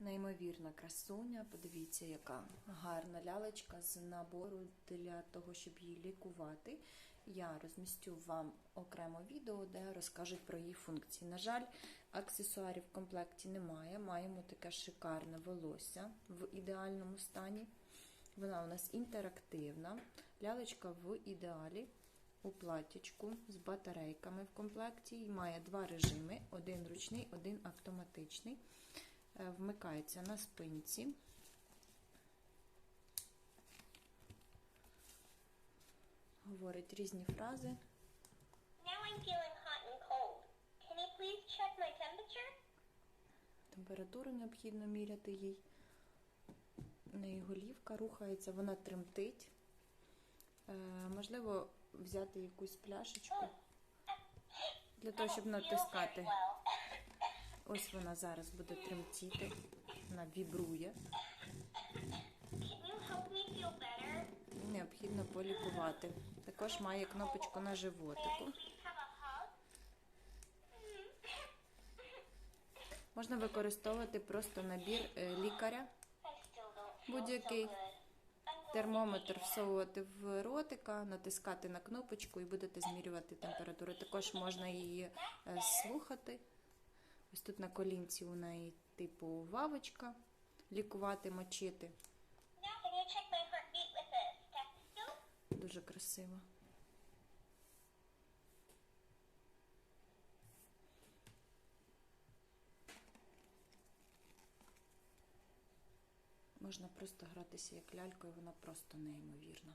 Неймовірна красуня. Подивіться, яка гарна лялечка з набору для того, щоб її лікувати. Я розмістю вам окремо відео, де розкажуть про її функції. На жаль, аксесуарів в комплекті немає. Маємо таке шикарне волосся в ідеальному стані. Вона у нас інтерактивна. Лялечка в ідеалі у платічку з батарейками в комплекті. І має два режими: один ручний, один автоматичний. Е, Вмикається на спинці. Говорить різні фрази. Now I'm feeling hot and cold. Can you please check my temperature? Температуру необхідно міряти їй. Неї голівка рухається, вона тремтить. Е, можливо, взяти якусь пляшечку для того, щоб натискати. Ось вона зараз буде тремтіти. Вона вібрує. Необхідно полікувати. Також має кнопочку на животику. Можна використовувати просто набір е, лікаря. Будь-який термометр всовувати в ротика, натискати на кнопочку і будете змірювати температуру. Також можна її е, слухати. Тут на колінці у неї типу вавочка, лікувати, мочити. Дуже красиво. Можна просто гратися як лялькою, вона просто неймовірна.